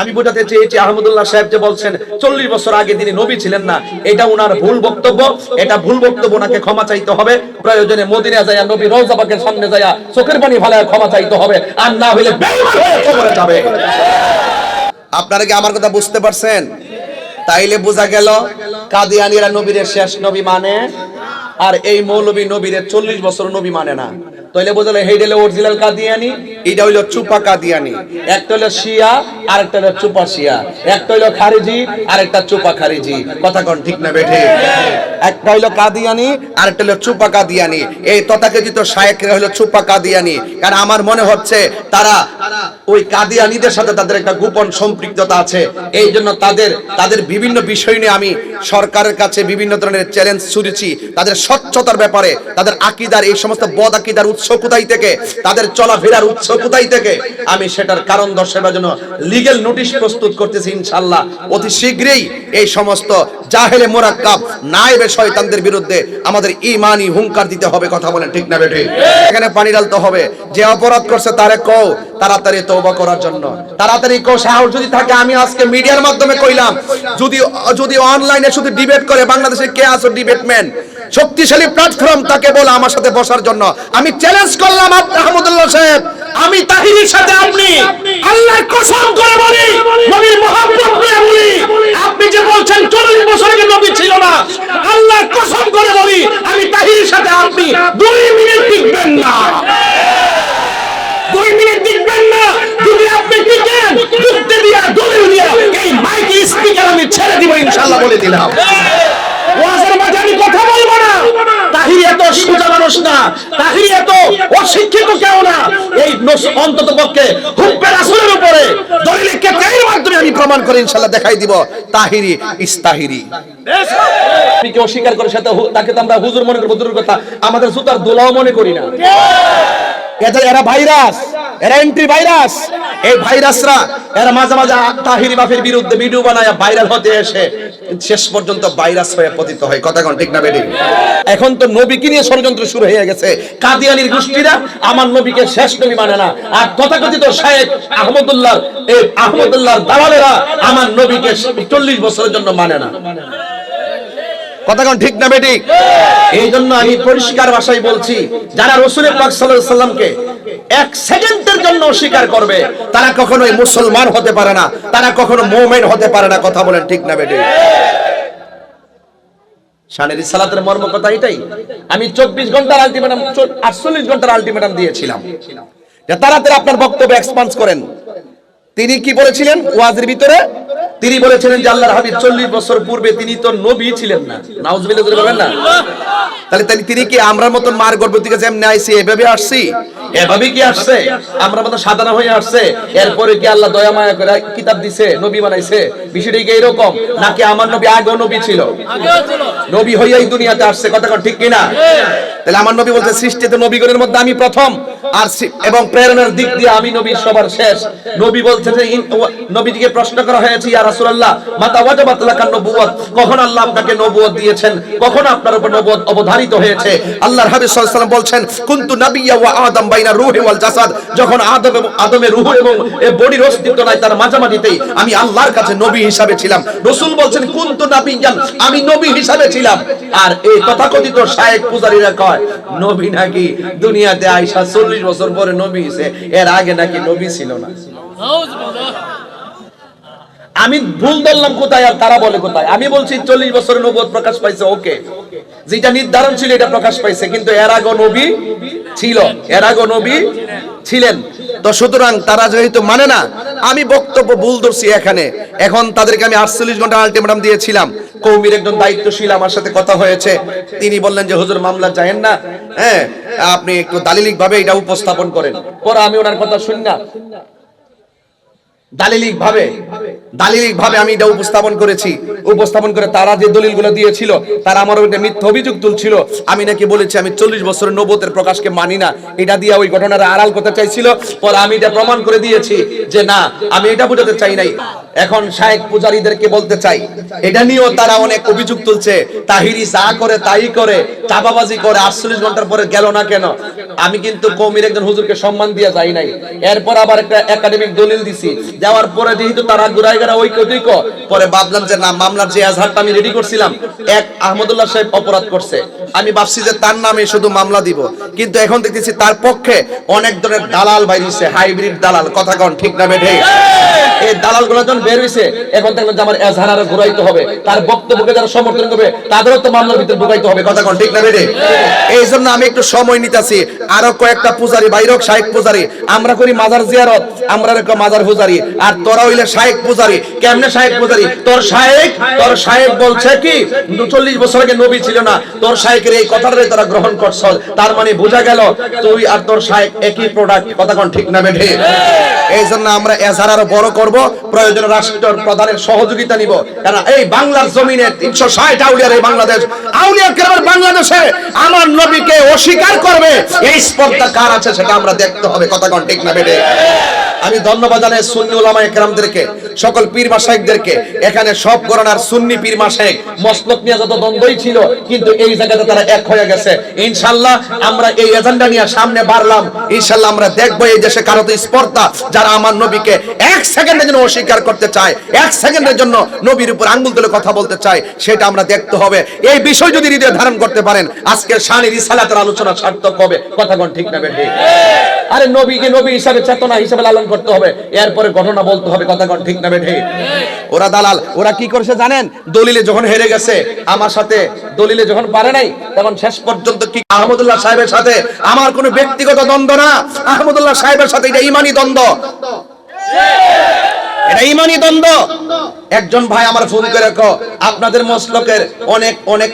আমি বোঝাতে চেয়েছি, আহমদুল্লাহ সাহেব যে বলছেন, চল্লিশ বছর আগে তিনি নবী ছিলেন না, এটা উনার ভুল বক্তব্য, এটা ভুল বক্তব্য ওনাকে ক্ষমা চাইতে হবে, প্রয়োজনে মদিনা যায়া নবী রওজাবাকের সামনে যায়া চোখের পানি ফালায় ক্ষমা চাইতে হবে, আর না হলে যাবে। আপনারা কি আমার কথা বুঝতে পারছেন? তাইলে বোঝা গেল, কাদিয়ানিরা নবীর শেষ নবী মানে আর এই মৌলবী নবীর চল্লিশ বছর নবী মানে না। তাইলে বোঝালে হেই হলো অরিজিনাল কাদিয়ানি, এটা হইল চুপা কাদিয়ানি। একটা হলো শিয়া আর একটা হলো চুপা শিয়া। একটা হইল খারিজি আর একটা চুপা খারিজি। কথা কোন ঠিক না বেঠে? একটা হইল কাদিয়ানি আর একটা হলো চুপা কাদিয়ানি। এই তথাকথিত শায়েকরা হলো চুপা কাদিয়ানি। কারণ আমার মনে হচ্ছে, তারা ওই কাদিয়ানিদের সাথে তাদের একটা গোপন সম্পৃক্ততা আছে। এই জন্য তাদের তাদের বিভিন্ন বিষয় নিয়ে আমি সরকারের কাছে বিভিন্ন ধরনের চ্যালেঞ্জ ছুড়েছি। তাদের স্বচ্ছতার ব্যাপারে, তাদের আকিদার, এই সমস্ত বদ আকিদার উৎস কোথায় থেকে? তাদের চলাফেরার উৎস কোথায় থেকে? আমি সেটার কারণ দর্শাবার জন্য লিগেল নোটিশ প্রস্তুত করতেছি ইনশাল্লাহ অতি শীঘ্রই এই সমস্ত জাহেলে মোরাক্কাব, নায়েবে শয়তানদের বিরুদ্ধে আমাদের ইমানি হুঙ্কার দিতে হবে, কথা বলেন ঠিক না বেঠে? এখানে পানি ঢালতে হবে। যে অপরাধ করছে তারে কও তাড়াতাড়ি তওবা করার জন্য। তাড়াতাড়ি কও সাহস যদি থাকে, আমি আজকে মিডিয়ার মাধ্যমে কইলাম, যদি যদি অনলাইনে শুধু ডিবেট করে বাংলাদেশে কে আছো ডিবেটম্যান শক্তিশালী প্ল্যাটফর্ম তাকে বলে আমার সাথে বসার জন্য। আমি চ্যালেঞ্জ করলাম আহমদুল্লাহ সাহেব। আমি তাহিরির সাথে আপনি আল্লাহর কসম করে বলি, নবীর মহব্বত করে বলি। আপনি যে বলছেন, চল্লিশ বছর আগে নবী ছিল না, আল্লাহর কসম করে বলি, আমি তাহিরির সাথে আপনি দুই মিনিট টিকবেন না। দুই মিনিট ছেড়ে দিলাম। কথা বলব না। এত মানুষ না। এত অশিক্ষিত না। এই অন্তত পক্ষে হুপের আসলের উপরে দলিল কেতাবের মাধ্যমে আমি প্রমাণ করে ইনশাআল্লাহ দেখাই দিব তাহিরি ইস্তাহিরি। আপনি কি অস্বীকার করে সেটা তাকে তো আমরা হুজুর মনে করব দূরের কথা। আমাদের জুতার দোলাও মনে করি না। এদের এরা ভাইরাস এরা এন্ট্রি ভাইরাস। এই ভাইরাসরা এরা মাঝে মাঝে তাহিরি বাফের বিরুদ্ধে ভিডিও বানায় ভাইরাল হতে এসে শেষ পর্যন্ত ভাইরাস হয়ে পতিত হয়। কথা কোন, ঠিক না বেডি এখন তো নবীকে নিয়ে ষড়যন্ত্র শুরু হয়ে গেছে। কাদিয়ানির গোষ্ঠীরা আমার নবীকে শেষ নবী মানে না। আর তথাকথিত শায়েখ আহমদুল্লাহ আহমদুল্লাহ দালালেরা আমার নবীকে চল্লিশ বছরের জন্য মানে না। কথা ঠিক না বেটি এই জন্য আমি পরিষ্কার ভাষায় বলছি, যারা রসুলের পাক সাল্লামকে এক সেকেন্ডের জন্য অস্বীকার করবে, তারা কখনোই মুসলমান হতে পারে না, তারা কখনো মুমিন হতে পারে না, কথা বলেন ঠিক না বেটি চব্বিশ ঘণ্টার ঘণ্টার আলটিমেটাম দিয়েছিলাম। আপনার বক্তব্য করেন। তিনি কি বলেছিলেন? ওয়াজের ভিতরে তিনি বলেছিলেন যে আল্লাহর হাবিব চল্লিশ বছর পূর্বে তিনি তো নবী ছিলেন না। নাউজুবিল্লাহ বলে বলবেন না? তাহলে তাহলে তিনি কি আমরার মতন মার গর্ভ থেকে যেমনি আইছি এভাবে আসছি? এভাবে কি আসছে? আমরা মতো সাধারণ হয়ে আসছে। এরপরে কি আল্লাহ দয়া মায়া করে কিতাব দিছে, নবী বানাইছে? বিষয়টা কি এরকম নাকি আমার নবী আগেও নবী ছিল? নবী হইয়াই দুনিয়াতে আসছে, কথা ঠিক কিনা? তাহলে আমার নবী বলছে, সৃষ্টিতে নবীগণের মধ্যে আমি প্রথম, আর এবং প্রেরণার দিক দিয়ে আমি নবী সবার শেষ। নবী বলছে যে নবীজিকে প্রশ্ন করা হয়েছে, ইয়া রাসূলুল্লাহ, মাতা ওয়াজাবাত লাকান কখন আল্লাহ আপনাকে দিয়েছেন? কখন আপনার উপর অবধারিত হয়েছে? আল্লাহর হাবিব সাল্লাল্লাহু আলাইহি সাল্লাম বলছেন, কুনতু নাবিয়্যা ওয়া আদম বাইনা রূহি ওয়াল জাসাদ। যখন আদম এবং আদমের রূহ এবং এ বডির অস্তিত্ব নাই তার আমি আল্লাহর কাছে নবী হিসাবে ছিলাম। রাসূল বলছেন, কুনতু নাবিয়্যান আমি নবী হিসাবে ছিলাম। আর এই তথাকথিত শায়েখ পূজারীরা কয়, নবী নাকি দুনিয়াতে আয়েশা 40 বছর পরে নবী হইছে, এর আগে নাকি নবী ছিল না? আমি ভুল ধরলাম কোথায় আর তারা বলে কোথায়? আমি বলছি চল্লিশ বছরের নবুয়ত প্রকাশ পাইছে, ওকে। যেটা নির্ধারণ ছিল এটা প্রকাশ পাইছে, কিন্তু এর আগে নবী ছিল, এর আগে নবী ছিলেন। তো সুতরাং তারা যেহেতু মানে না, আমি বক্তব্য ভুল ধরছি এখানে। এখন তাদেরকে আমি আটচল্লিশ ঘণ্টা আলটিমেটাম দিয়েছিলাম। কৌমির একজন দায়িত্বশীল, আমার সাথে কথা হয়েছে। তিনি বললেন যে, হুজুর, মামলা যায়েন না। হ্যাঁ আপনি একটু দালিলিক ভাবে এটা উপস্থাপন করেন। পরে আমি ওনার কথা শুন না দালিলিক ভাবে দালিলিক আমি এটা উপস্থাপন করেছি। উপস্থাপন করে তারা যে দলিলগুলো দিয়েছিল, তারা আমার উপরে মিথ্যা অভিযোগ তুলছিল। আমি নাকি বলেছি, আমি চল্লিশ বছরের নবতের প্রকাশকে মানি না। এটা দিয়ে ওই ঘটনার আড়াল করতে চাইছিল। পরে আমি এটা প্রমাণ করে দিয়েছি যে না, আমি এটা বোঝাতে চাই নাই। এখন শায়েক পূজারীদেরকে বলতে চাই, এটা নিয়েও তারা অনেক অভিযোগ তুলছে। তাহিরি যা করে তাই করে চাপাবাজি করে, আটচল্লিশ ঘণ্টার পরে গেল না কেন? আমি কিন্তু কৌমির একজন হুজুরকে সম্মান দিয়ে যাই নাই। এরপর আবার একটা একাডেমিক দলিল দিছি যাওয়ার পরে যেহেতু তারা ঘুরাই গেরা ওই কদিক পরে ভাবলাম যে না, মামলার যে আজহারটা আমি রেডি করছিলাম, এক আহমদুল্লাহ সাহেব অপরাধ করছে। আমি ভাবছি যে তার নামে শুধু মামলা দিব, কিন্তু এখন দেখতেছি তার পক্ষে অনেক ধরনের দালাল বাইরিছে হাইব্রিড দালাল, কথা কন, ঠিক না বেঠে? এই দালালগুলো যখন বের হয়েছে এখন দেখলাম যে আমার এজহার আরও ঘুরাইতে হবে, তার বক্তব্যকে যারা সমর্থন করবে, তাদেরও তো মামলার ভিতরে ঢুকাইতে হবে, কথা কন, ঠিক না বেঠে? এই জন্য আমি একটু সময় নিতেছি, আরও কয়েকটা পূজারি, বাইরক শাহেক পূজারি, আমরা করি মাজার জিয়ারত, আমরা মাজার পূজারি আর তোরা হইলে শাহেক পূজারি। কেমনে শাহেক পূজারি? তোর শাহেক তোর শাহেক বলছে কি? চল্লিশ বছর আগে নবী ছিল না। তোর শাহেকের এই কথাটারে তোরা গ্রহণ করছ। তার মানে বোঝা গেল, তুই আর তোর শাহেক একই প্রোডাক্ট কথা কোন ঠিক না বেঠে? এই জন্য আমরা এজার আরও বড় করব। প্রয়োজনে রাষ্ট্র প্রধানের সহযোগিতা নিব। কারণ এই বাংলার জমিনে তিনশো ষাট আউলিয়ার এই বাংলাদেশ। আউলিয়া কেরামের বাংলাদেশে? আমার নবীকে অস্বীকার করবে। এই স্পর্ধা কার আছে সেটা আমরা দেখতে হবে। কথা কোন ঠিক না বেঠে? আমি ধন্যবাদ জানাই সুন্নি ওলামা একরামদেরকে, সকল পীর মাসাইকদেরকে এখানে সব গণনার সুন্নি পীর মাসাইক মসলক নিয়ে যত দ্বন্দ্বই ছিল, কিন্তু এই জায়গাতে তারা এক হয়ে গেছে। ইনশাল্লাহ আমরা এই এজেন্ডা নিয়ে সামনে বাড়লাম। ইনশাল্লাহ আমরা দেখব এই দেশে কারও তো স্পর্ধা, যারা আমার নবীকে এক সেকেন্ডের জন্য অস্বীকার করতে চায়, এক সেকেন্ডের জন্য নবীর উপর আঙ্গুল তুলে কথা বলতে চায়, সেটা আমরা দেখতে হবে। এই বিষয় যদি হৃদয়ে ধারণ করতে পারেন, আজকে শানি রিসালাতের আলোচনা সার্থক হবে। কথা কোন ঠিক না বেঠিক? আরে নবীকে নবী হিসাবে চেতনা হিসাবে লালন করতে হবে। এরপরে ঘটনা বলতে হবে, কথা ঠিক না বেঠে? ওরা দালাল, ওরা কি করছে জানেন? দলিলে যখন হেরে গেছে, আমার সাথে দলিলে যখন পারে নাই, তখন শেষ পর্যন্ত কি আহমদুল্লাহ সাহেবের সাথে? আমার কোনো ব্যক্তিগত দ্বন্দ্ব না। আহমদুল্লাহ সাহেবের সাথে এটা ইমানি দ্বন্দ্ব। এটা ইমানি দ্বন্দ্ব। একজন ভাই আমার ফোন করে আপনাদের মসলকের অনেক অনেক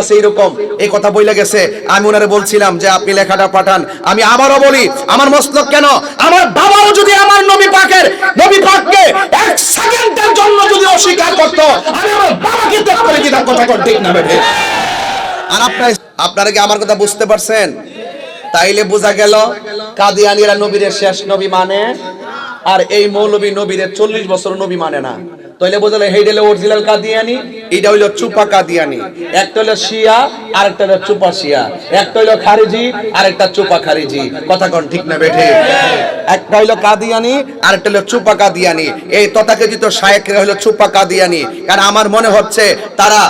আছে এরকম। এই কথা বইলে গেছে। আমি ওনারে বলছিলাম যে, আপনি লেখাটা পাঠান। আমি আবারও বলি, আমার মসলক কেন? আমার বাবাও যদি আমার নবী পাকের, নবী পাককে এক সেকেন্ডের জন্য যদি অস্বীকার করত, আমি আমার বাবাকে ত্যাগ করে দিতাম। কথা কর ঠিক না বেঠে? আর আপনার আপনারা কি আমার কথা বুঝতে পারছেন? তাইলে বোঝা গেল, কাদিয়ানিরা নবীর শেষ নবী মানে আর এই মৌলবী নবীদের চল্লিশ বছর নবী মানে না। তাইলে বোঝালে হেইটা হলো অরিজিনাল কাদিয়ানি এটা হইল চুপা কাদিয়ানি। একটা হলো শিয়া আর একটা হলো চুপা শিয়া। একটা হইল খারিজি আর একটা চুপা খারিজি। কথা কোন ঠিক না বেঠে? একটা হইল কাদিয়ানি আর একটা হলো চুপা কাদিয়ানি। এই তথাকথিত শায়েকরা হলো চুপা কাদিয়ানি। কারণ আমার মনে হচ্ছে তারা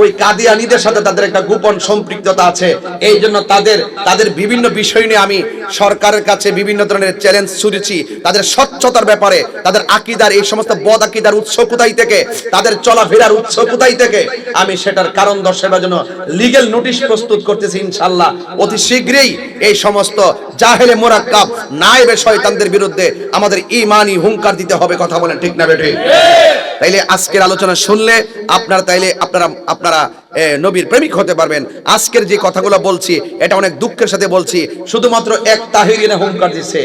ওই কাদিয়ানিদের সাথে তাদের একটা গোপন সম্পৃক্ততা আছে। এই জন্য তাদের তাদের বিভিন্ন বিষয় নিয়ে আমি সরকারের কাছে বিভিন্ন ধরনের চ্যালেঞ্জ ছুড়েছি। তাদের স্বচ্ছতার ব্যাপারে তাদের আকিদার এই সমস্ত বদ আকিদার উৎস কোথায় থেকে? তাদের চলাফেরার উৎস কোথায় থেকে? আমি সেটার কারণ দর্শাবার জন্য লিগেল নোটিশ প্রস্তুত করতেছি ইনশাল্লাহ অতি শীঘ্রই এই সমস্ত জাহেলে মোরাক্কাব, নায়েবে শয়তানদের বিরুদ্ধে আমাদের ইমানি হুঙ্কার দিতে হবে, কথা বলেন ঠিক না বেঠে? তাইলে আজকের আলোচনা শুনলে আপনারা তাইলে আপনারা আপনারা নবীর প্রেমিক হতে পারবেন। আজকের যে কথাগুলো বলছি, এটা অনেক দুঃখের সাথে বলছি। শুধুমাত্র এক তাহিরিনে হুঙ্কার দিচ্ছে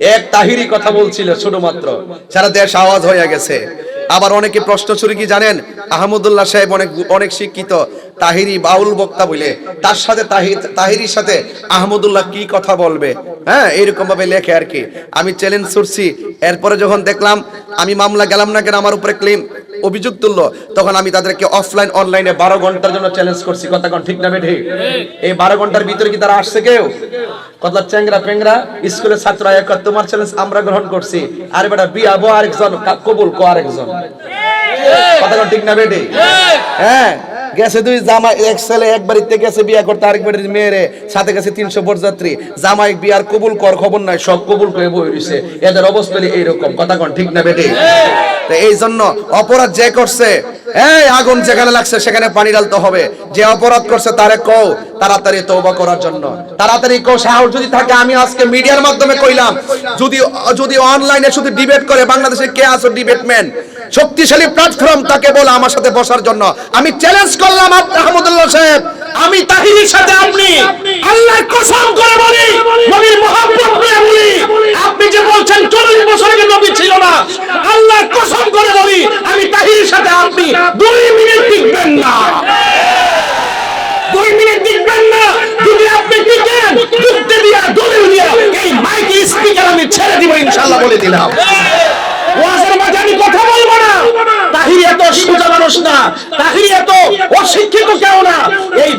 এক তাহিরি কথা বলছিল শুধুমাত্র। সারা দেশ আওয়াজ হয়ে গেছে। আবার অনেকে প্রশ্ন ছুরি কি জানেন? আহমদুল্লাহ সাহেব অনেক অনেক শিক্ষিত, তাহিরি বাউল বক্তা বলে। তার সাথে তাহির তাহিরির সাথে আহমদুল্লাহ কি কথা বলবে? হ্যাঁ এইরকম ভাবে লেখে আর কি। আমি চ্যালেঞ্জ ছুটছি এরপরে যখন দেখলাম, আমি মামলা গেলাম না কেন, আমার উপরে ক্লেম অভিযোগ তুললো তখন আমি তাদেরকে অফলাইন অনলাইনে বারো ঘণ্টার জন্য চ্যালেঞ্জ করছি। কথা কোন ঠিক না বেঠে? এই বারো ঘণ্টার ভিতরে কি তারা আসছে কেউ? কথা চ্যাংরা পেংরা স্কুলের ছাত্র এক তোমার চ্যালেঞ্জ আমরা গ্রহণ করছি। আর বেটা বিয়া বো আরেকজন কবুল কো আরেকজন। কথা কোন ঠিক না বেঠে? হ্যাঁ। গেছে দুই জামাই, এক ছেলে এক বাড়িতে গেছে বিয়া করতে, আরেক বাড়ির মেয়েরে সাথে গেছে তিনশো বরযাত্রী। জামাই বিয়ার কবুল কর খবর নাই, সব কবুল করে বই রইছে এদের অবস্থা এইরকম, কথা কোন, ঠিক না বেটে? এই জন্য অপরাধ যে করছে, এই আগুন যেখানে লাগছে সেখানে পানি ঢালতে হবে। যে অপরাধ করছে তারে কও, তাড়াতাড়ি তওবা করার জন্য। তাড়াতাড়ি কও, সাহস যদি থাকে, আমি আজকে মিডিয়ার মাধ্যমে কইলাম, যদি যদি অনলাইনে শুধু ডিবেট করে, বাংলাদেশে কে আছে ডিবেটম্যান হ্যাঁ। শক্তিশালী প্ল্যাটফর্ম তাকে বলে আমার সাথে বসার জন্য। আমি চ্যালেঞ্জ করলাম আহমদুল্লাহ সাহেব। আমি তাহিরের সাথে আপনি আল্লাহর কসম করে বলি, নবীর মহব্বত করে বলি। আপনি যে বলছেন 40 বছর আগে নবী ছিল না, আল্লাহর কসম করে বলি, আমি তাহিরের সাথে আপনি 2 মিনিট টিকবেন না। 2 মিনিট টিকবেন না। যদি আপনি টিকেন, যুক্তি দিয়া, দলিল দিয়া, এই মাইক স্পিকার আমি ছেড়ে দিব, ইনশাআল্লাহ বলে দিলাম। ওয়াজের মাঝে আমি কথা বলব না। তাহিরি এত সোজা মানুষ না। তাহিরি এত অশিক্ষিত কেউ না। এই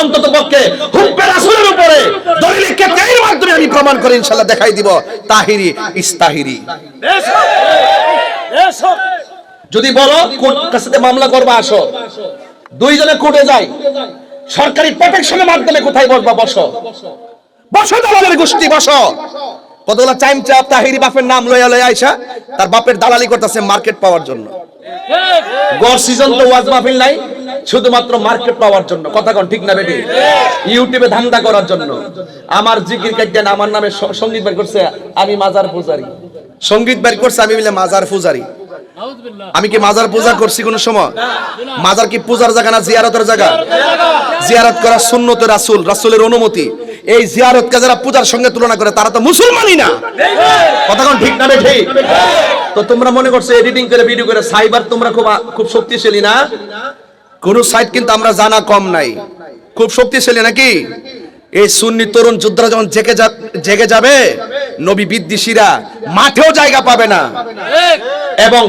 অন্তত পক্ষে হুব্বে রাসূলের উপরে দলিল কেতাইয়ের মাধ্যমে আমি প্রমাণ করে ইনশাআল্লাহ দেখাই দিব। তাহিরি ইস্তাহিরি যদি বলো কোর্ট কাছে মামলা করবা আসো। দুইজনে কোর্টে যাই। সরকারি প্রোটেকশনের মাধ্যমে কোথায় বসবা বসো। বসো দালালের গোষ্ঠী বসো। কতগুলা টাইম চাপ, তাহিরি বাপের নাম লয়া লইয়া আইসা, তার বাপের দালালি করতেছে মার্কেট পাওয়ার জন্য। গড় সিজন তো ওয়াজ মাহফিল নাই, শুধুমাত্র মার্কেট পাওয়ার জন্য। কথা কোন ঠিক না বেটি? ইউটিউবে ধান্দা করার জন্য। আমার জিকির কাইটেন আমার নামে সংগীত বের করছে, আমি মাজার পূজারি। সংগীত বের করছে, আমি বলে মাজার পূজারি। আমি কি মাজার পূজা করছি কোন সময়? মাজার কি পূজার জায়গা না জিয়ারতের জায়গা? জিয়ারত করা সুন্নত রাসূল, রাসূলের অনুমতি। এই জিয়ারতকে যারা পূজার সঙ্গে তুলনা করে, তারা তো মুসলমানই না। কোন ঠিক না ঠিক তো তোমরা মনে করছ এডিটিং করে ভিডিও করে সাইবার তোমরা খুব খুব শক্তিশালী না? কোন সাইট কিন্তু আমরা জানা কম নাই। খুব শক্তিশালী নাকি? এই সুন্নি তরুণ যোদ্ধারা যখন জেগে জেগে যাবে, নবী বিদ্বেষীরা মাঠেও জায়গা পাবে না। এবং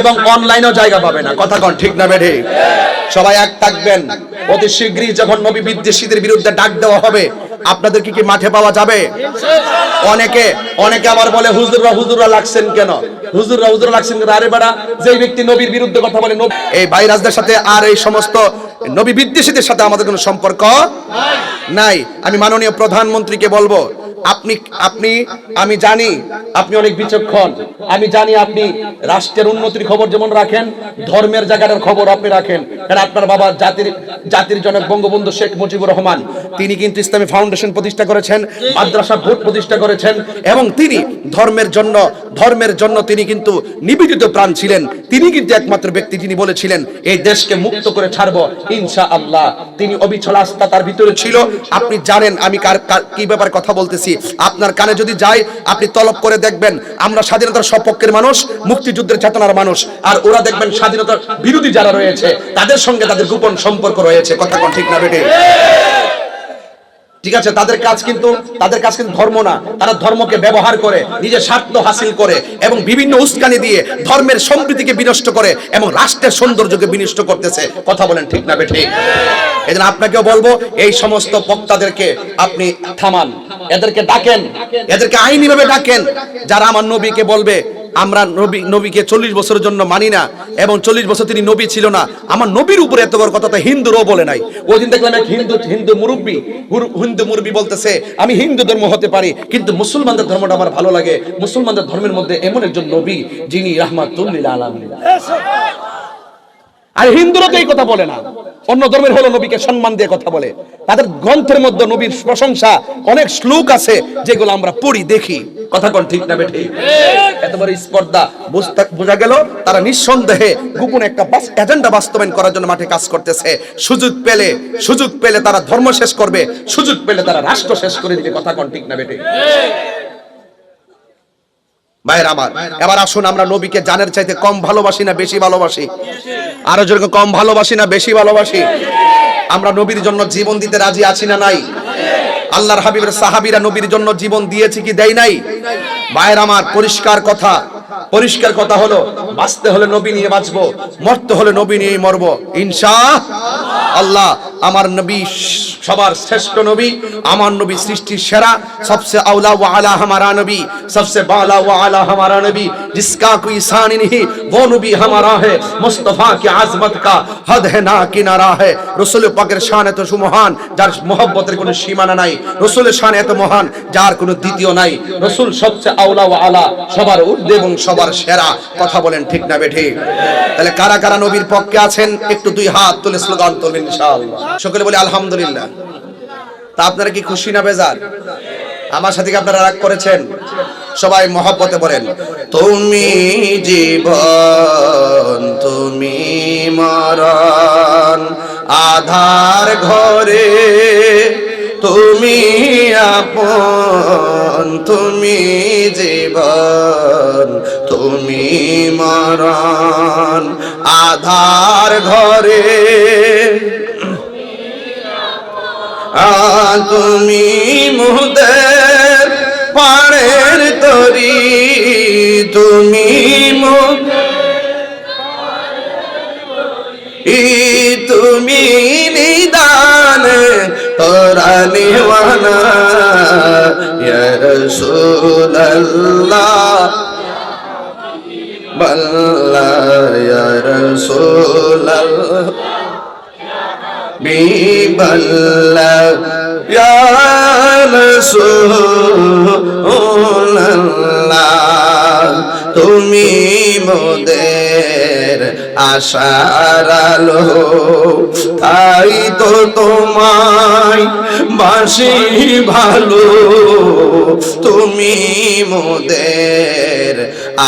এবং অনলাইনেও জায়গা পাবে না। কথা কন ঠিক না বেঠে সবাই এক থাকবেন। অতি শীঘ্রই যখন নবী বিদ্বেষীদের বিরুদ্ধে ডাক দেওয়া হবে, আপনাদের কি কি মাঠে পাওয়া যাবে? অনেকে অনেকে আবার বলে, হুজুররা হুজুররা লাগছেন কেন? হুজুররা হুজুররা লাগছেন আরে বেড়া, যেই ব্যক্তি নবীর বিরুদ্ধে কথা বলে এই ভাইরাসদের সাথে আর এই সমস্ত নবী বিদ্বেষীদের সাথে আমাদের কোনো সম্পর্ক নাই। আমি মাননীয় প্রধানমন্ত্রীকে বলব আপনি আপনি, আমি জানি আপনি অনেক বিচক্ষণ। আমি জানি আপনি রাষ্ট্রের উন্নতির খবর যেমন রাখেন, ধর্মের জায়গাটার খবর আপনি রাখেন। কারণ আপনার বাবা জাতির জাতির জনক বঙ্গবন্ধু শেখ মুজিবুর রহমান। তিনি কিন্তু ইসলামী ফাউন্ডেশন প্রতিষ্ঠা করেছেন, মাদ্রাসা বোর্ড প্রতিষ্ঠা করেছেন এবং তিনি ধর্মের জন্য ধর্মের জন্য তিনি কিন্তু নিবেদিত প্রাণ ছিলেন। তিনি কিন্তু একমাত্র ব্যক্তি যিনি বলেছিলেন, এই দেশকে মুক্ত করে ছাড়বো ইনশা আল্লাহ তিনি অবিচল আস্থা তার ভিতরে ছিল। আপনি জানেন আমি কার- কি ব্যাপার কথা বলতেছি। আপনার কানে যদি যায়, আপনি তলব করে দেখবেন, আমরা স্বাধীনতার সপক্ষের মানুষ, মুক্তিযুদ্ধের চেতনার মানুষ, আর ওরা দেখবেন স্বাধীনতার বিরোধী যারা রয়েছে, তাদের সঙ্গে তাদের গোপন সম্পর্ক রয়েছে। কথা কোন ঠিক না, বেটে? ঠিক আছে, তাদের কাজ কিন্তু তাদের কাজ কিন্তু ধর্ম না। তারা ধর্মকে ব্যবহার করে, নিজের স্বার্থ হাসিল করে এবং বিভিন্ন উস্কানি দিয়ে ধর্মের সম্প্রীতিকে বিনষ্ট করে এবং রাষ্ট্রের সৌন্দর্যকে বিনষ্ট করতেছে। কথা বলেন ঠিক না বেঠে? এই আপনাকেও বলব, এই সমস্ত বক্তাদেরকে আপনি থামান। এদেরকে ডাকেন। এদেরকে আইনিভাবে ডাকেন। যারা আমার নবীকে বলবে আমরা নবী নবীকে চল্লিশ বছরের জন্য মানি না এবং চল্লিশ বছর তিনি নবী ছিল না। আমার নবীর উপরে এত বড় কথা তো হিন্দুরও বলে নাই। ওই দিন দেখলাম এক হিন্দু হিন্দু মুরব্বী হিন্দু মুরব্বী বলতেছে আমি হিন্দু ধর্ম হতে পারি কিন্তু মুসলমানদের ধর্মটা আমার ভালো লাগে। মুসলমানদের ধর্মের মধ্যে এমন একজন নবী যিনি রাহমাতুল্লিল আলামিন। আর হিন্দুরা তো এই কথা বলে না। অন্য ধর্মের হলো নবীকে সম্মান দিয়ে কথা বলে। তাদের গ্রন্থের মধ্যে নবীর প্রশংসা অনেক শ্লোক আছে, যেগুলো আমরা পড়ি, দেখি। কথা কোন ঠিক না বেঠি এত বড় স্পর্ধা, বুঝতে- বোঝা গেল, তারা নিঃসন্দেহে গোপন একটা এজেন্ডা বাস্তবায়ন করার জন্য মাঠে কাজ করতেছে। সুযোগ পেলে সুযোগ পেলে তারা ধর্ম শেষ করবে, সুযোগ পেলে তারা রাষ্ট্র শেষ করে দিবে। কথা কোন ঠিক না বেঠি ভাইয়ের আমার। এবার আসুন, আমরা নবীকে জানের চাইতে কম ভালোবাসি না বেশি ভালোবাসি? আরও যেরকম কম ভালোবাসি না বেশি ভালোবাসি? আমরা নবীর জন্য জীবন দিতে রাজি আছি না নাই? আল্লাহর হাবিবের সাহাবীরা নবীর জন্য জীবন দিয়েছে কি দেয় নাই? ভাইয়ের আমার, পরিষ্কার কথা। পরিষ্কার কথা হলো বাঁচতে হলে নবী নিয়ে বাঁচবো মরতে হলে নবী নিয়ে মরবো ইনশা আল্লাহ আমার নবী সবার শ্রেষ্ঠ নবী আমার নবী সৃষ্টির সেরা सबसे औला व आला हमारा नबी सबसे बाला व आला हमारा नबी जिसका कोई शान नहीं वो नबी हमारा है मुस्तफा की आजमत का हद है ना किनारा है রসুল পাকের শান এত সুমহান যার মোহব্বতের কোনো সীমানা নাই রসুলের শান এত মহান যার কোনো দ্বিতীয় নাই রসুল সবচেয়ে আউলা ও আলা সবার ঊর্ধ্বে এবং সবার সেরা। কথা বলেন ঠিক না বেঠে? তাহলে কারা কারা নবীর পক্ষে আছেন? একটু দুই হাত তুলে স্লোগান তুলবেন সকলে বলি আলহামদুলিল্লাহ। তা আপনারা কি খুশি না বেজার? আমার সাথে আপনারা রাগ করেছেন? সবাই মহব্বতে বলেন, তুমি জীবন, তুমি মরণ, আধার ঘরে তুমি আপন তুমি জীবন তুমি মরণ। আধার ঘরে তুমি মুহদের পাড়ের তরি তুমি মোর পরানিওয়ানা ইয়া রাসূলুল্লাহ। বল্লা ইয়া রাসূলুল্লাহ। বিবল্লা ইয়া রাসূলুল্লাহ। তুমি মোদের আশার আলো, তাই তো তোমায় বাসি ভালো। তুমি মোদের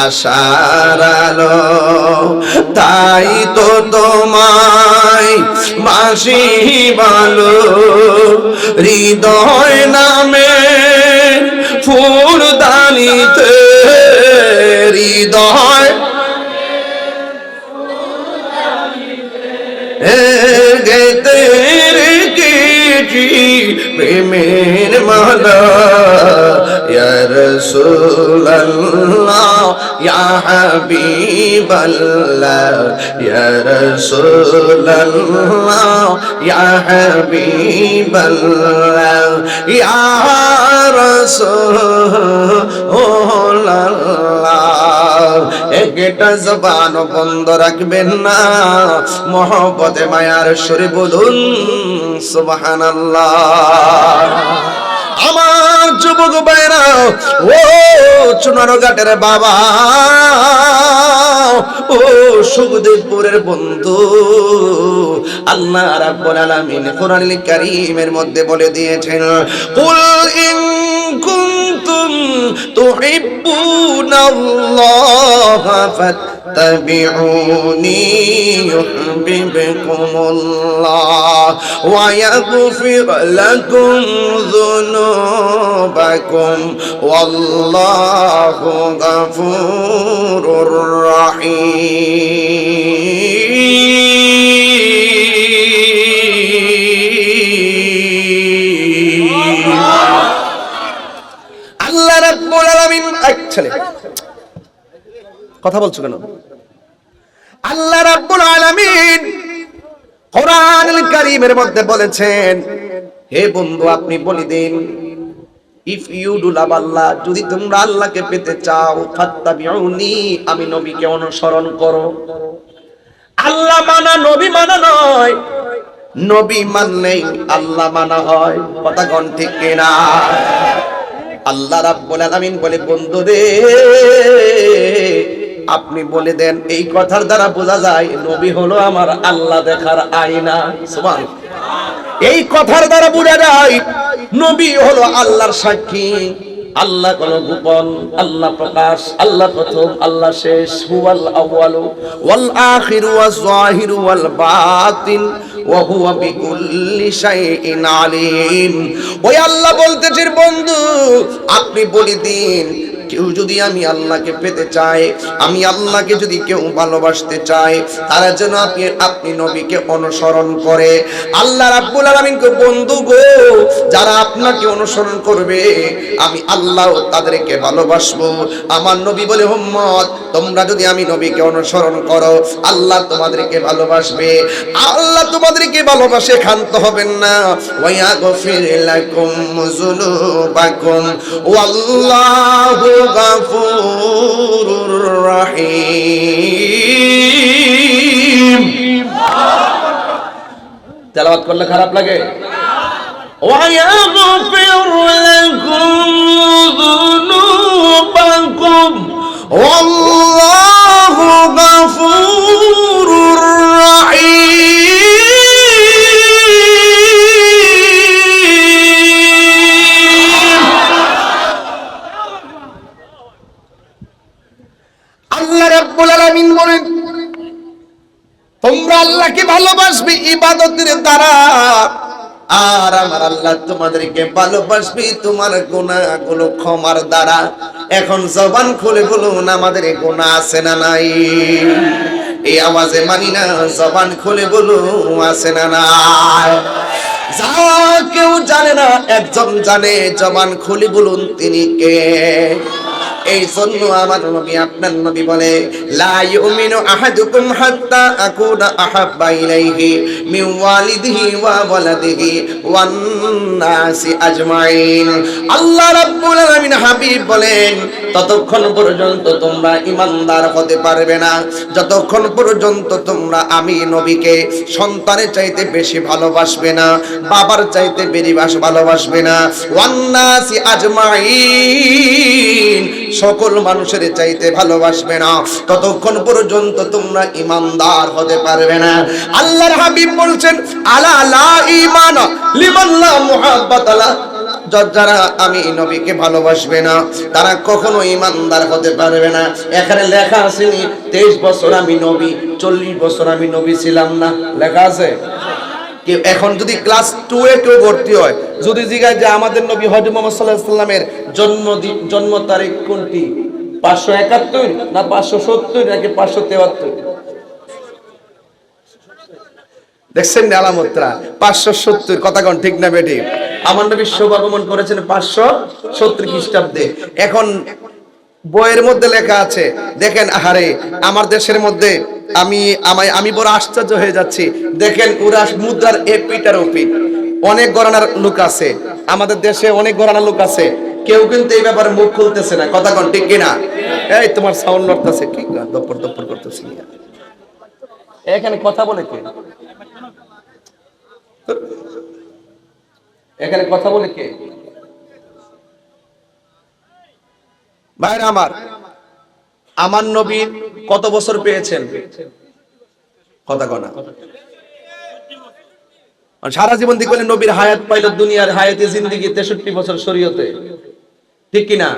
আশার আলো, তাই তো তোমায় বাসি ভালো। হৃদয় নামে ফুলদানিতে হৃদয়। গেতে রেখেছি প্রেমের মালা। ইয়া রাসূলুল্লাহ ইয়া হাবিবাল্লাহ ইয়া রাসূলুল্লাহ ইয়া হাবিবাল্লাহ ইয়া একটা জবান বন্ধ রাখবেন না। মহব্বতে মায়ার সুরে বলুন সুবহানাল্লাহ। আমার যুবক ভাইরা, ও চুনারো ঘাটের বাবা, ও সুখদেবপুরের বন্ধু, আল্লাহ রাব্বুল আলামিন কোরআনুল কারীমের মধ্যে বলে দিয়েছেন, কুল ইন কুনতুম তুহিব্বুনাল্লাহ ফাত্তাবিউনি ইউহিব্বুকুমুল্লাহ ওয়া ইয়াগফির লাকুম যুনুবাকুম আল্লাহ রাব্বুল আলামিন এক ছেলে। কথা বলছো কেন? আল্লাহ রাব্বুল আলামিন কোরআনুল কারীমের মধ্যে বলেছেন, হে বন্ধু, আপনি বলে দিন if you do love Allah যদি তোমরা আল্লাহকে পেতে চাও, ফাত্তাবিউনি, আমি নবীকে অনুসরণ করো। আল্লাহ মানা, নবী মানা নয়। নবী মানলেই আল্লাহ মানা হয়। কথা কোন ঠিক কিনা? আল্লাহ রাব্বুল আলামিন বলে বন্ধু রে আপনি বলে দেন, এই কথার দ্বারা বোঝা যায়, নবী হলো আমার আল্লাহ দেখার আয়না। সুবহান এই কথার দ্বারা বোঝা যায়, নবী হলো আল্লাহর সাক্ষী। আল্লাহ কোন গোপন, আল্লাহ প্রকাশ, আল্লাহ প্রথম, আল্লাহ শেষ, হুয়াল আউয়ালু, ওয়াল আখিরু ওয়াজ জাহিরু ওয়াল বাতিন, ওয়া হুয়া বিকুল্লি শাইইন আলিম। ওই আল্লাহ বলতেছে বন্ধু, আপনি বলি দিন কেউ যদি আমি আল্লাহকে পেতে চায় আমি আল্লাহকে যদি কেউ ভালোবাসতে চায় তারা যেন আপনি আপনি নবীকে অনুসরণ করে। আল্লাহ রাব্বুল আলামিনকে বন্ধু গো, যারা আপনাকে অনুসরণ করবে, আমি আল্লাহ তাদেরকে ভালোবাসবো। আমার নবী বলে, উম্মত, তোমরা যদি আমি নবীকে অনুসরণ করো, আল্লাহ তোমাদেরকে ভালোবাসবে। আল্লাহ তোমাদেরকে ভালোবাসে, ক্ষান্ত হবেন না। ওয়া গফির লাকুম যুনুবাকুম। ওয়াল্লাহু গাফুরুর রহিম তেলাওয়াত করলে খারাপ লাগে ويغفر لكم ذنوبكم والله আল্লাহকে ভালোবাসবে? ইবাদতের দ্বারা আর আমার আল্লাহ তোমাদেরকে ভালোবাসবি, তোমার গুনাহগুলো ক্ষমার দ্বারা। এখন জবান খুলে বলুন, আমাদের গুনাহ আছে না নাই? এই আওয়াজে মানি না, জবান খুলে বলুন, আছে না নাই? যা কেউ জানে না, একজন জানে, জবান খুলে বলুন তিনি কে? এই জন্য আমার নবী, আপনার নবী বলে আহাদুকুম হাত্তা আকুনা আহাব্বা ইলাইহি মিন ওয়ালিদিহি ওয়া ওয়ালাদিহি ওয়ান নাসি আজমাইন। আল্লাহ রাব্বুল আলামিন হাবিব বলেন, ততক্ষণ পর্যন্ত তোমরা ইমানদার হতে পারবে না। যতক্ষণ পর্যন্ত তোমরা আমি নবীকে সন্তানের চাইতে বেশি ভালোবাসবে না, বাবার চাইতে বেরিবাস ভালোবাসবে না ওয়ান্নাসি আজমাইন। সকল মানুষের চাইতে ভালোবাসবে না। ততক্ষণ পর্যন্ত তোমরা ইমানদার হতে পারবে না। আল্লাহর হাবিব বলছেন, আলা লা ঈমান লিমান লা মুহাব্বাত লা। য- যারা আমি নবীকে ভালোবাসবে না, তারা কখনো ইমানদার হতে পারবে না। এখানে লেখা আছে নি, তেইশ বছর আমি নবী, চল্লিশ বছর আমি নবী ছিলাম না। লেখা আছে? এখন যদি ক্লাস টু এ কেউ ভর্তি হয়, যদি জিজ্ঞাসা যে আমাদের নবী হজরত মোহাম্মদ সাল্লাহ সাল্লামের জন্ম জন্ম তারিখ কোনটি? পাঁচশো একাত্তর না পাঁচশো সত্তর নাকি পাঁচশো তেহাত্তর? দেখছেন আলামতরা? পাঁচশো সত্তর, কথা কোন ঠিক না বেটি? আমার নবী শুভাগমন করেছেন পাঁচশো সত্তর খ্রিস্টাব্দে। এখন বইয়ের মধ্যে লেখা আছে, দেখেন, আহারে, আমার দেশের মধ্যে আমি আমায় আমি বড় আশ্চর্য হয়ে যাচ্ছি। দেখেন ওরা মুদ্রার এপিটার ওপি অনেক গণনার লোক আছে। আমাদের দেশে অনেক গণনার লোক আছে। কেউ কিন্তু এই ব্যাপারে মুখ খুলতেছে না। কথা কোন, ঠিক কিনা? এই তোমার সাউন্ড লড়তেছে কি দপ্পর দপ্পর করতেছে এখানে কথা বলে কে? এখানে কথা বলে কে? ভাইরা আমার। আমার নবী কত বছর পেয়েছেন? কথা কনা সারা জীবন দিকে বলে নবীর হায়াত পাইল দুনিয়ার হায়াতে জিন্দিগি তেষট্টি বছর শরীয়তে। ঠিক কিনা?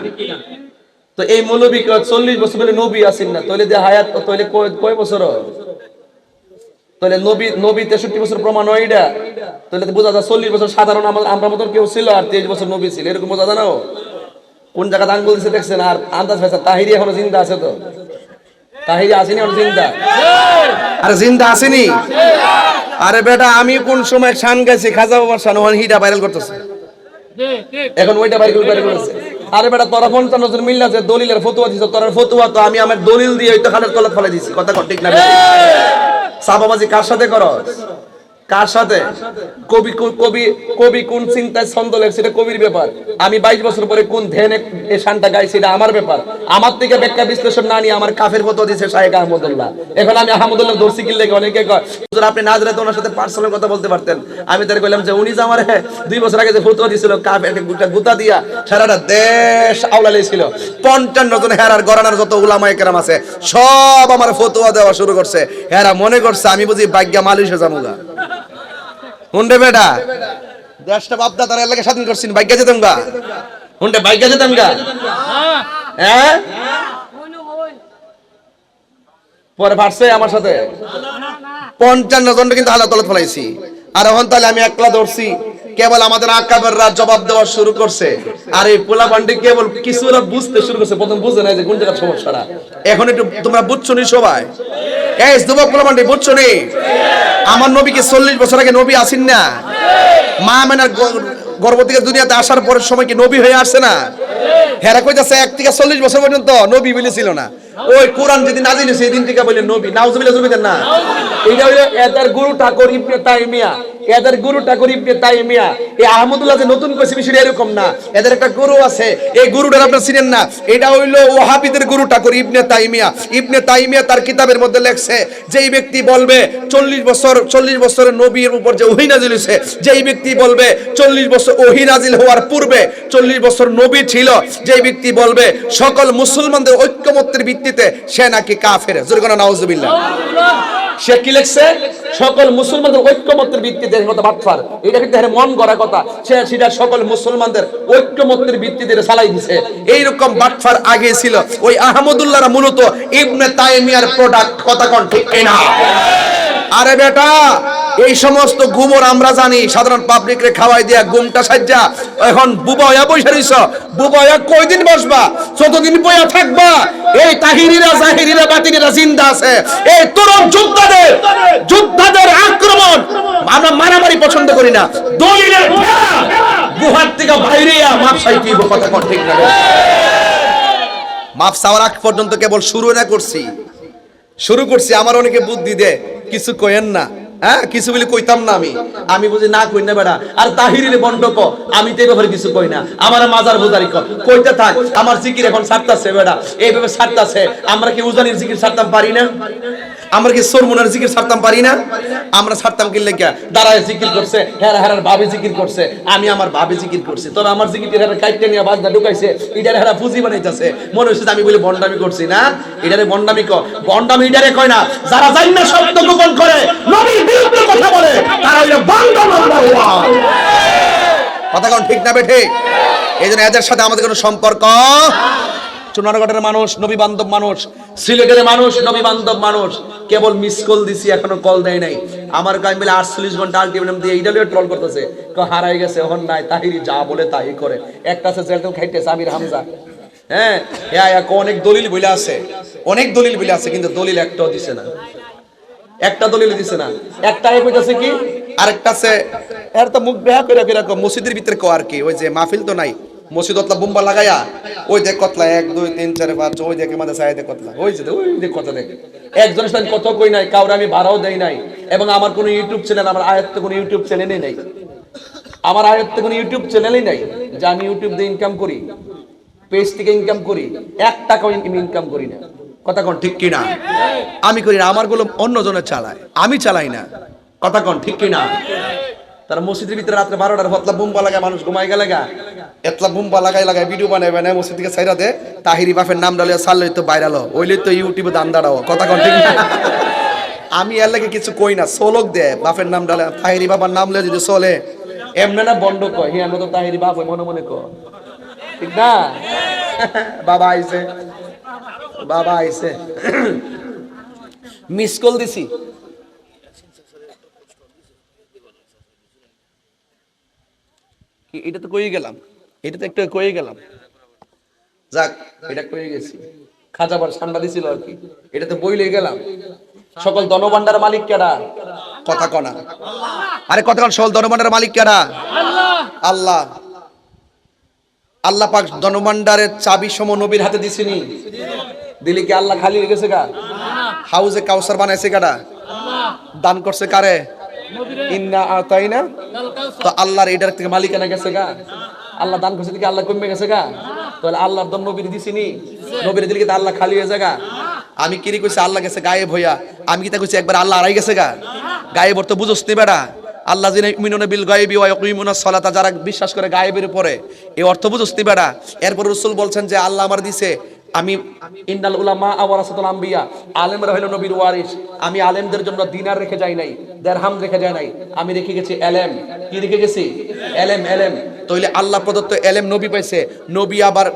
তো এই মৌলবী চল্লিশ বছর বলে নবী আসেন না তৈলে যে হায়াত তৈলে কয়- বছর? তাহলে নবী নবী তেষট্টি বছর প্রমাণ হয় এটা। তাহলে বোঝা যায় চল্লিশ বছর সাধারণ আমার মতন কেউ ছিল আর তেইশ বছর নবী ছিল, এরকম বোঝা যায় না? কোন জায়গাতে আঙ্গুল দিছে দেখছেন? আর আন্দাজ পাইছে তাহিরি এখনও জিন্দা আছে তো? তাহিরি আসেনি এখন জিন্দা? আরে জিন্দা আসেনি? আরে বেটা আমি কোন সময় শান গেছি? খাজা বাবার শান ওখানে হিটা ভাইরাল করতেছে। এখন ওইটা ভাইরাল ভাইরাল করেছে আরে বেটা তোরা পঞ্চান্ন জন মিল্লা যে দলিলের ফতুয়া দিছ তোর ফতুয়া তো আমি আমার দলিল দিয়ে ওই তো খালের তলা ফেলে দিছি। কথা কর ঠিক না? সাবাবাজি কার সাথে করো কার সাথে? কবি কবি কবি কোন চিন্তায় ছন্দ লেখছে, এটা কবির ব্যাপার। আমি বাইশ বছর পরে কোন ধ্যানে এই শানটা গাইছি, এটা আমার ব্যাপার। আমার থেকে ব্যাখ্যা বিশ্লেষণ না নিয়ে আমার কাফের ফটো দিয়েছে শাহেক আহমদুল্লাহ। এখন আমি আহমদুল্লাহ ধরছি কি লেগে অনেকে কয় আপনি না জানলে তো ওনার সাথে পার্সোনাল কথা বলতে পারতেন। আমি তার কইলাম যে, উনি যে আমার দুই বছর আগে যে ফটো দিয়েছিল কাফের গুটা, গুতা দিয়া সারাটা দেশ আওলালে ছিল পঞ্চান্ন জন হেরার গরানার যত উলামায়ে কেরাম আছে, সব আমার ফতোয়া দেওয়া শুরু করছে। হেরা মনে করছে, আমি বুঝি ভাগ্যা মালিশে যামুগা হুন্ডে বেটা। দেশটা বাপদা তার এলাকা স্বাধীন করছেন ভাগ্যা যেতাম গা। হুন্ডে ভাগ্যা যেতাম গা? হ্যাঁ। পরে ভাটছে আমার সাথে? পঞ্চান্ন জনটা কিন্তু হালা তলত ফেলাইছি। আর এখন তাহলে আমি একলা ধরছি। কেবল আমাদের আকাবেররা জবাব দেওয়া শুরু করছে। আর এই পোলা পান্ডি কেবল কিছু বুঝতে শুরু করছে। প্রথম বুঝে নাই যে কোন জায়গার সমস্যাটা এখন একটু তোমরা বুঝছ নি সবাই? এই যুবক বুঝছ নি? আমার নবীকে চল্লিশ বছর আগে নবী আসেন না। মা মেনার দুনিয়াতে আসার পরের সময় কি নবী হয়ে আসছে না? হেরা কইতাছে, এক থেকে চল্লিশ বছর পর্যন্ত নবী বলেছিল না। ওই কোরআন যেদিন নাজিল সেই দিন থেকে বলে নবী। নাউজুবিল্লাহ জুবিদার না। এইটা হইল এদের গুরু ঠাকুর ইবনে এদের গুরু ঠাকুর ইবনে তাইমিয়া এই আহমদুল্লাহ যে নতুন কইছে বিষয়টা এরকম না। এদের একটা গুরু আছে। এই গুরুটা আপনারা চিনেন না? এটা হইল ওয়াহাবিদের গুরু ঠাকুর ইবনে তাইমিয়া। ইবনে তাইমিয়া তার কিতাবের মধ্যে লেখছে, যেই ব্যক্তি বলবে, চল্লিশ বছর, চল্লিশ বছরের নবীর উপর যে ওহি নাজিল হয়েছে যেই ব্যক্তি বলবে, চল্লিশ বছর ওহি নাজিল হওয়ার পূর্বে চল্লিশ বছর নবী ছিল, যেই ব্যক্তি বলবে, সকল মুসলমানদের ঐক্যমত্যের ভিত্তিতে সে নাকি কাফের। জোরগনা নাউজুবিল্লাহ। সে কি লিখছে? সকল মুসলমানদের ঐক্যমত্যের ভিত্তিতে কথা বাটফার। এটা কিন্তু মন গড়া কথা। সে সেটা সকল মুসলমানদের ঐক্যমত্যের ভিত্তিতে চালাই দিছে। এইরকম বাটফার আগে ছিল। ওই আহমদুল্লাহ মূলত ইবনে তাইমিয়ার প্রোডাক্ট কথা কোন ঠিক আরে বেটা, এই সমস্ত গুমর আমরা জানি, সাধারণ পাবলিক রে খাওয়াই দিয়া গুমটা সাজ্জা। এখন বুবা হইয়া বসে রইছ। বুবা হইয়া কয়দিন বসবা? যতদিন বইয়া থাকবা? এই তাহিরিরা জাহিরিরা বাতিনিরা জিন্দা আছে। এই তরুণ যোদ্ধাদের যোদ্ধাদের আক্রমণ আমরা মারামারি পছন্দ করি না। দলিলের গুহার থেকে বাইরে মাপ সাইতে কথা কোন ঠিক না মাফ চাওয়ার আগ পর্যন্ত কেবল শুরু না করছি। শুরু করছি, আমার অনেকে বুদ্ধি দে কিছু কয়েন না। হ্যাঁ কিছু বলে কইতাম না আমি। আমি বুঝি না কই না বেড়া। আর আমি তো কিছু কই না। আমার মাজার কইতে থাক, আমার জিকির এখন সারতাছে বেড়া। এইভাবে সারতাছে। আমরা কি উজানির জিকির সারতাম পারি না? আমরা কি সরমুনার জিকির সারতাম পারি না? আমরা সারতাম কি লেগে? দাঁড়ায় জিকির করছে, হেরা হেরার ভাবে জিকির করছে। আমি আমার ভাবে জিকির করছি। তবে আমার জিকির হেরা কাইটে নিয়ে বাজনা ঢুকাইছে ইডারে হেরা পুঁজি বানাইতেছে। মনে হচ্ছে আমি বলে বন্ডামি করছি, না? ইডারে বন্ডামি ক বন্ডামি ইডারে কয় না, যারা জানি না গোপন করে নবীর কথা বলে, তারা নাম্বার ওয়ান কথা ঠিক না বেঠে এই জন্য এদের সাথে আমাদের কোনো সম্পর্ক? চুনারগড়ের মানুষ নবী বান্ধব মানুষ, সিলেটের মানুষ নবী বান্ধব মানুষ, কেবল মিস কল দিছি, এখনও কল দেয় নাই। আমার মিলে আটচল্লিশ ঘণ্টা আলটিমেটাম দিয়ে ট্রল করতেছে। হারাই গেছে এখন নাই, তাহিরি যা বলে তাই করে। একটা খাইতেছে, আমির হামজা। হ্যাঁ অনেক দলিল বলে আছে। অনেক দলিল বলে আছে, কিন্তু দলিল একটাও দিছে না। একটা দলিল দিছে না। একটা কইতাছে কি? আরেকটা আছে, এর তো মুখ বেহা করে করে মসজিদের ভিতরে কো আর কি? ওই যে মাহফিল তো নাই। মসজিদ অতলা বোম্বা লাগায়া, ওই দেখ কতলা, এক, দুই, তিন, চার, পাঁচ, ওই দেখে মাঝে সাইড কতলা। ওই যে ওই দেখ কত দেখ। একজনের সাথে কত কই নাই, কাউরে আমি ভাড়াও দেই নাই। এবং আমার কোনো ইউটিউব চ্যানেল আমার আয়ত্তে কোনো ইউটিউব চ্যানেলই নাই। আমার আয়ত্তে কোনো ইউটিউব চ্যানেলই নাই যে আমি ইউটিউব দিয়ে ইনকাম করি পেজ থেকে ইনকাম করি। এক টাকাও ইনকাম করি না। কথা কোন ঠিক কিনা? আমি করি না, আমারগুলো অন্যজনের চালায়। আমি চালাই না। কথা কোন ঠিক কিনা? তারা মসজিদের ভিতরে রাত্রে বারোটার হতলা বুম্বা লাগায়, মানুষ ঘুমাই গেলে গা। এতলা বুম্বা লাগাই লাগাই ভিডিও বানাই বানাই মসজিদ থেকে সাইরা দে তাহিরি বাফের নাম ডালিয়া সারলে তো বাইরালো। ওইলে তো ইউটিউবে দাম দাঁড়াও। কথা কন ঠিক না আমি এর লাগে কিছু কই না, সোলক দে। বাফের নাম ডালে তাহিরি বাবার নাম লে যদি চলে, এমনি না বন্ড কয়, হি আমরা তো তাহিরি বাপ মনে মনে কয়। ঠিক না? বাবা আইছে। বাবা আইছে। মিস কল দিছি। এটা তো কই গেলাম। এটা তো একটু কই গেলাম। যাক এটা কই গেছি। খাজাবার ঠান্ডা দিছিল আর কি। এটা তো বইলে গেলাম। সকল ধনভাণ্ডার মালিক কেডা? কথা কনা। আরে কথা কন সকল ধনভাণ্ডার মালিক কেডা? আল্লাহ। আল্লাহ। পাক ধনভাণ্ডারের চাবি সম নবীর হাতে দিছিনি? দিলি কি আল্লাহ খালি হয়ে গেছে গা? হাউজে কাউসার বানাইছে কারা দান করছে কারে? ইন্না আতাইনা। তো আল্লাহর এটার থেকে মালিকানা গেছে গা। আল্লাহ দান করছে থেকে আল্লাহ কমে গেছে গা। তাহলে আল্লাহর দন নবীর দিছিনি? নবীর দিলে কি আল্লাহ খালি হয়ে গা? আমি কিরি কইছি, আল্লাহ গেছে গায়েব হইয়া। আমি কি তা কইছি, একবার আল্লাহ আড়াই গেছে গা? গায়েব তো বুঝোস নি বেড়া আল্লাহ বিল গায়বি ওয়া ইয়াকুমুনা সালাতা, যারা বিশ্বাস করে গায়েবের উপরে, এই অর্থ বুঝোস নি বেড়া এরপর রাসূল বলছেন যে, আল্লাহ আমার দিছে, আমি ইন্নাল উলামা আওয়ারাসাতুল আম্বিয়া, আলেমরা হলো নবীর ওয়ারিস আমি আলেমদের জন্য দিনার রেখে যাই নাই দেরহাম রেখে যাই নাই। আমি রেখে গেছি এলেম। কি রেখে গেছি? এলেম এলেম। তইলে আল্লাহ প্রদত্ত এলেম নবী পাইছে, নবী আবার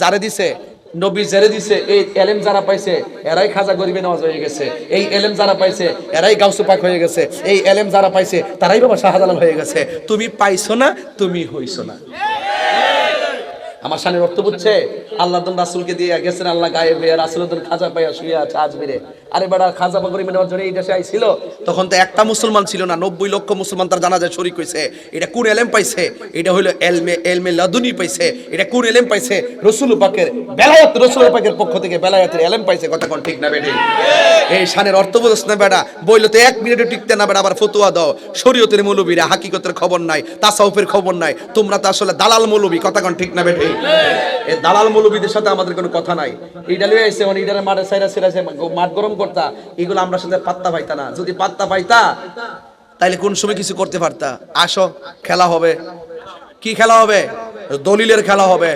যারে দিছে? নবী জেরে দিছে, এই এলেম যারা পাইছে, এরাই খাজা গরিবে নামাজ হয়ে গেছে। এই এলেম যারা পাইছে, এরাই গাউসু পাক হয়ে গেছে। এই এলেম যারা পাইছে, তারাই বাবা শাহজালাল হয়ে গেছে। তুমি পাইছো না, তুমি হইছো না। আমার সামনে অর্থ বুঝছে? আল্লাহ রাসুলকে দিয়ে গেছেন, আল্লাহ গায়ে হয়ে রাসুল খাজা পাইয়া শুয়ে আছে আজমিরে আরে বেড়া, খাজা পাগরি মেনে জন্য এই দেশে আইছিল। তখন তো একটা মুসলমান ছিল না, নব্বই লক্ষ মুসলমান তার জানা যায় শরিক হইছে। এটা কোন এলেম পাইছে, এটা হইল এলমে এলমে লাদুনি পাইছে, এটা কোন এলেম পাইছে। রসুল পাকের, বেলায়াত, রসুল পাকের পক্ষ থেকে বেলায়াতের এলেম পাইছে, কথা কোন ঠিক না বেটি এই শানের অর্থ বুঝছ না বেটা বইলো তো এক মিনিটে টিকতে না বেটা আবার ফতুয়া দাও। শরীয়তের মৌলবীরা হাকিকতের খবর নাই, তাসাউফের খবর নাই, তোমরা তো আসলে দালাল মৌলবী, কথা কোন ঠিক না বেটি এই দালাল মৌলবীদের সাথে আমাদের কোনো কথা নাই। এইটা লয়ে আইছে মানে এইটারে মাঠে সাইরা সাইরা, মাঠ গরম করতা, এগুলো আমরা সাথে পাত্তা পাইতা না। যদি পাত্তা পাইতা, তাইলে কোন সময় কিছু করতে পারতা? আসো, খেলা হবে। কি খেলা হবে? দলিলের খেলা হবে।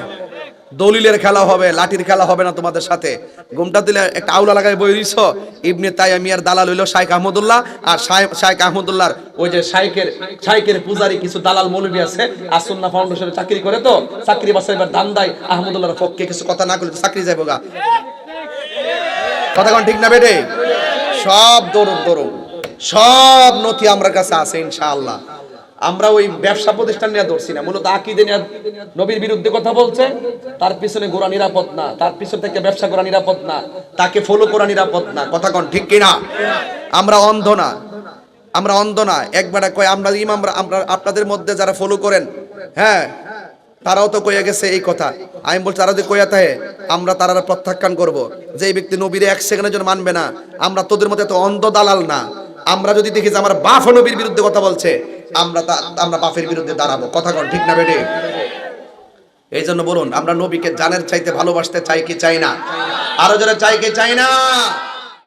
দলিলের খেলা হবে, লাঠির খেলা হবে না তোমাদের সাথে। ঘুমটা দিলে একটা আউলা লাগাই বই দিছ? ইবনে তাই মিয়ার দালাল হইল শাইখ আহমদুল্লাহ, আর শাই- শাইখ আহমদুল্লাহর ওই যে শাইকের শাইকের পূজারি কিছু দালাল মৌলবী আছে আসুন্না ফাউন্ডেশনে চাকরি করে তো, চাকরি বাসা এবার দান দেয় আহমদুল্লাহর পক্ষে কিছু কথা না করলে চাকরি যাইব গা। কথা ঠিক না বেটে? সব দৌড় দৌড় সব নথি আমার কাছে আছে, ইনশাআল্লাহ। আমরা ওই ব্যবসা প্রতিষ্ঠান নিয়ে ধরছি না। মূলত আকিদে নিয়ে নবীর বিরুদ্ধে কথা বলছে, তার পিছনে গোড়া নিরাপদ না, তার পিছন থেকে ব্যবসা করা নিরাপদ না, তাকে ফলো করা নিরাপদ না। কথা কোন ঠিক কিনা? আমরা অন্ধ না। আমরা অন্ধ না। একবার কয়, আমরা ইমাম, আমরা আপনাদের মধ্যে যারা ফলো করেন হ্যাঁ তারাও তো কইয়া গেছে এই কথা। আমি বলছি, তারা যদি কইয়া থাকে, আমরা তারা প্রত্যাখ্যান করব। যে ব্যক্তি নবীরে এক সেকেন্ডের জন্য মানবে না, আমরা তোদের মধ্যে এত অন্ধ দালাল না। আমরা যদি দেখি যে আমার বাপ নবীর বিরুদ্ধে কথা বলছে, আমরা আমরা বাপের বিরুদ্ধে দাঁড়াবো। কথা কন, ঠিক না বেটে এই জন্য বলুন, আমরা নবীকে জানের চাইতে ভালোবাসতে চাই কি চাই না? আরও যারা চাই কি চাই না?